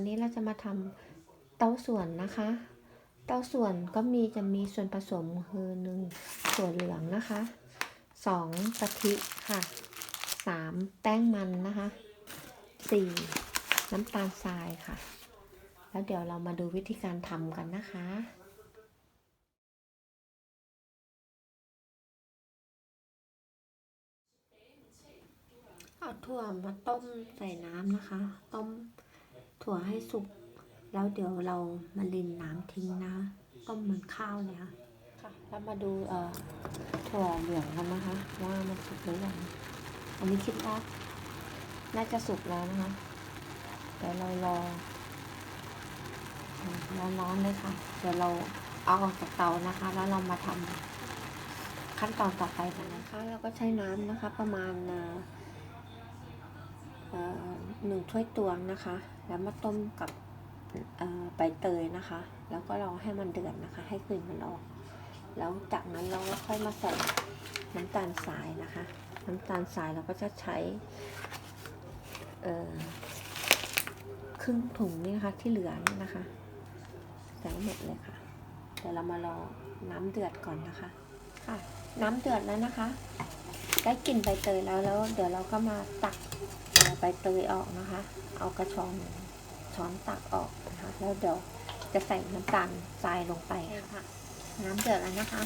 วันนี้เราจะมาทำเต้าส่วนนะคะ เต้าส่วนก็มีจะมีส่วนผสมคือหนึ่งส่วนเหลืองนะคะสองกะทิค่ะสามแป้งมันนะคะสี่น้ำตาลทรายค่ะ แล้วเดี๋ยวเรามาดูวิธีการทำกันนะคะเอาถั่วมาต้มใส่น้ำนะคะ ต้ม ถั่วให้สุก แล้วเดี๋ยวเรามารินน้ำทิ้งนะคะต้มเหมือนข้าวเลยค่ะค่ะแล้วมาดูเอ่อถั่วเหลืองกันนะคะ ว่ามันสุกหรือยังอันนี้คิดว่าน่าจะสุกแล้วนะคะเดี๋ยวเรารอร้อนๆเลยค่ะ เดี๋ยวเราเอาออกจากเตานะคะ แล้วเรามาทำขั้นตอนต่อไปกันนะคะเราก็ใช้น้ำนะคะ ประมาณอ่อเอ่อ หนึ่งถ้วยตวงนะคะ แล้วมาต้มกับใบเตยนะคะ แล้วก็รอให้มันเดือดนะคะ ให้กลิ่นมันออก แล้วจากนั้นเราก็ค่อยมาใส่น้ำตาลทรายนะคะ น้ำตาลทรายเราก็จะใช้ครึ่งถุงนี่นะคะที่เหลือนี่นะคะใส่หมดเลยค่ะเดี๋ยวเรามารอน้ำเดือดก่อนนะคะค่ะ น้ำเดือดแล้วนะคะ ได้กลิ่นใบเตยแล้วแล้ว เดี๋ยวเราก็มาตัก ใบเตยออกนะคะ เอากระชอนช้อนตักออกนะคะ แล้วเดี๋ยวจะใส่น้ำตาลทรายลงไปค่ะ น้ำเดือดแล้วนะคะ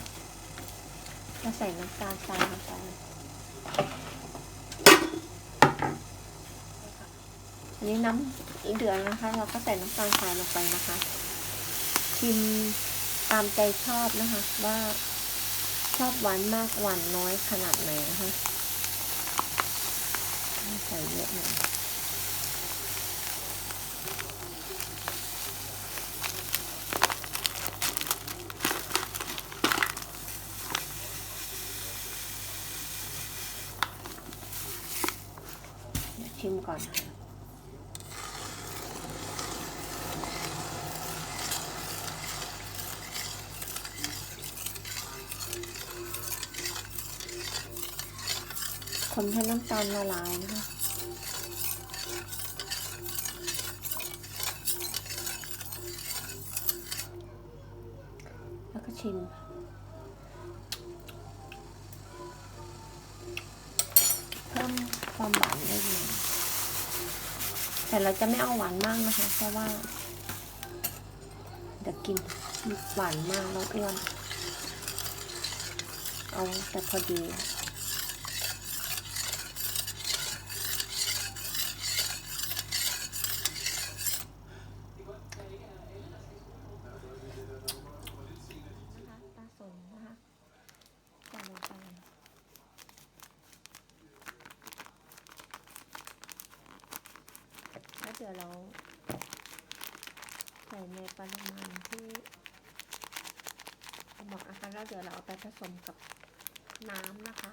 จะใส่น้ำตาลทรายลงไปอันนี้น้ำเดือดนะคะ เราก็ใส่น้ำตาลทรายลงไปนะคะชิมตามใจชอบนะคะ ว่าชอบหวานมากหวานน้อยขนาดไหนนะคะ ใส่เยอะหน่อยชิมก่อนนะคะคน ให้น้ำตาลละลายนะคะแล้วก็ชิมเพิ่มความหวานได้หน่อยแต่เราจะไม่เอาหวานมากนะคะ เพราะว่าเดี๋ยวกินหวานมากแล้วอ้วนเอาแต่พอดี นะคะตาสนนะคะใส่ลงไปแล้วเดี๋ยวเราใส่ในปริมาณที่เหมาะนะคะ แล้วเดี๋ยวเราเอาไปผสมกับน้ำนะคะ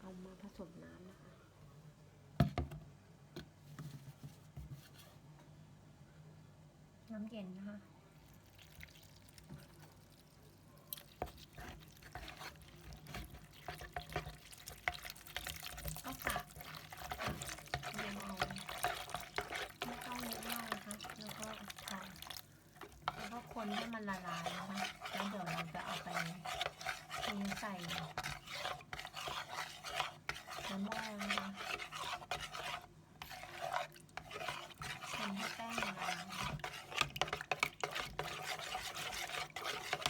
เอามาผสมน้ำนะคะ น้ำเย็นนะคะ เอากะเรียงเอาไม่ต้องเยอะมากนะคะ แล้วก็พอแล้วก็คนให้ มันละลายนะคะแล้วเดี๋ยวเราจะเอาไปเทใส่น้ำหม้อนะคะทำให้แป้งละลาย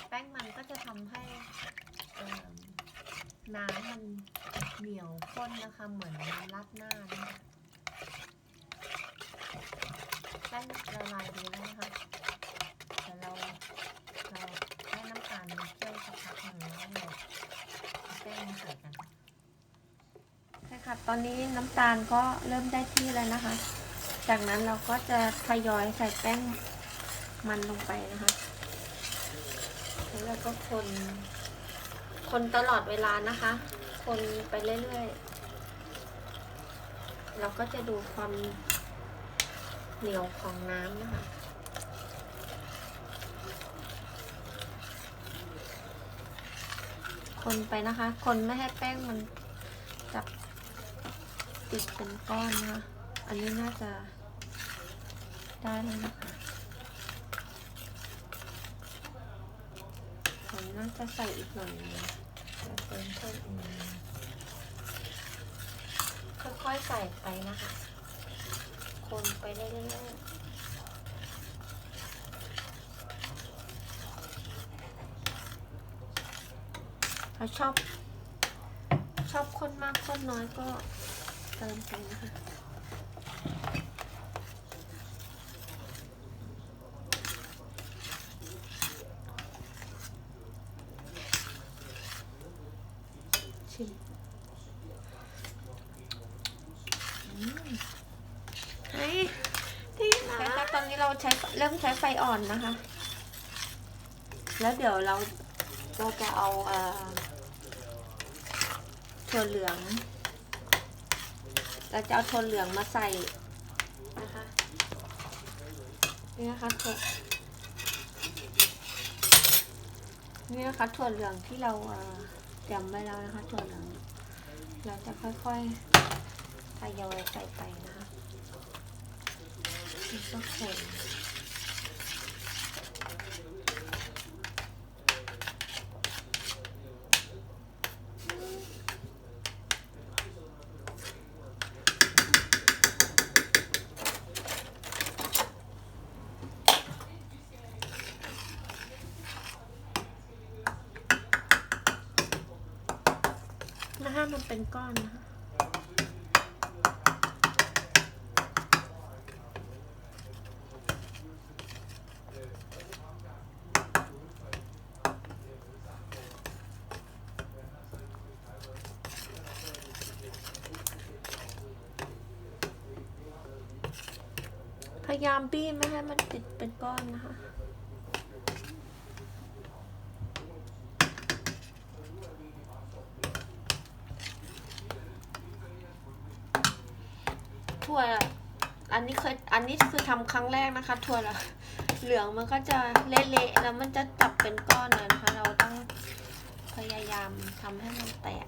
แป้งมันก็จะทำให้น้ำมันเหนียวข้นนะคะ เหมือนน้ำราดหน้านะคะแป้งละลายดีแล้วนะคะ ดี๋ยวเราเราให้น้ำตาลมันเคี่ยวสักพักหนึ่งแล้วเราแป้งใส่กันใช่ค่ะตอนนี้น้ำตาลก็เริ่มได้ที่แล้วนะคะ จากนั้นเราก็จะทยอยใส่แป้งมันลงไปนะคะแล้วเราก็คน คนตลอดเวลานะคะ คนไปเรื่อยๆ เราก็จะดูความเหนียวของน้ำนะคะ คนไปนะคะ คนไม่ให้แป้งมันจับติดเป็นก้อนนะคะ อันนี้น่าจะได้แล้วนะคะผมน่าจะใส่อีกหน่อยนึงจะเติมเพิ่มอีกนิดนึงค่อยๆใส่ไปนะคะ คนไปเรื่อยๆ ถ้าชอบ ชอบคนมากคนน้อยก็เติมไปนะคะชิมเฮ้ยดีนะตอนนี้เราใช้เริ่มใช้ไฟอ่อนนะคะ แล้วเดี๋ยวเราเราจะเอาเอ่อ ถั่วเหลือง เราจะเอาถั่วเหลืองมาใส่นะคะนี่นะคะถั่วนี่นะคะถั่วเหลืองที่เราเตรียมไว้แล้วนะคะถั่วเหลือง เราจะค่อยๆทยอยใส่ไปนะคะแล้วก็คน นะคะมันเป็นก้อนนะคะพยายามบี้ไม่ให้มันติดเป็นก้อนนะคะ ถั่วอันนี้เคยอันนี้คือทำครั้งแรกนะคะ ถั่วเหลืองมันก็จะเละๆแล้วมันจะจับเป็นก้อนเลยนะคะ เราต้องพยายามทำให้มันแตก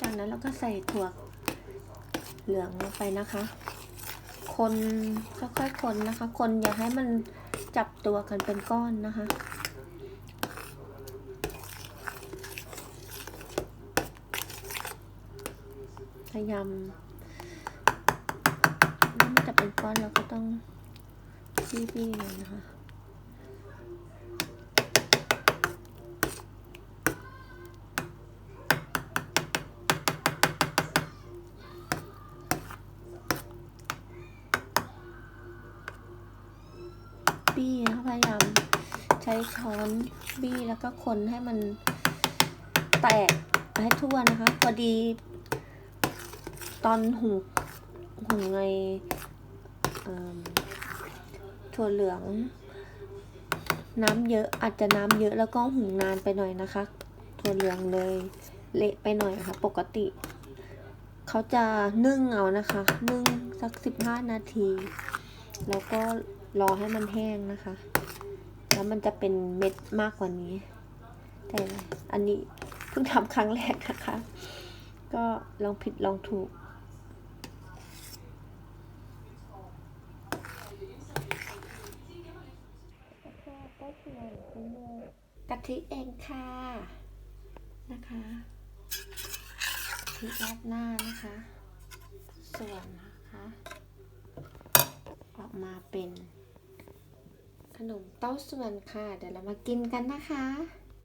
จาก นั้นเราก็ใส่ถั่วเหลืองลงไปนะคะ คนค่อยๆคนนะคะ คนอย่าให้มันจับตัวกันเป็นก้อนนะคะ พยายามถ้ามันจะเป็นก้อนเราก็ต้องบี้ๆเลยนะคะ ช้ช้อนบี้แล้วก็คนให้มันแตกให้ทั่วนะคะ พอดีตอนหุงหุงในถั่วเหลือง น้ำเยอะอาจจะน้ำเยอะแล้วก็หุงนานไปหน่อยนะคะ ถั่วเหลืองเลยเละไปหน่อยค่ะ ปกติ เขาจะนึ่งเอานะคะ นึ่งสักสิบห้านาที แล้วก็รอให้มันแห้งนะคะ แล้วมันจะเป็นเม็ดมากกว่านี้ แต่อันนี้เพิ่งทำครั้งแรกนะคะ ก็ลองผิดลองถูก กะทิเองค่ะ นะคะกะทิราดหน้านะคะ ส่วนนะคะ ออกมาเป็น ขนมเต้าส่วนค่ะ เดี๋ยวเรามากินกันนะคะ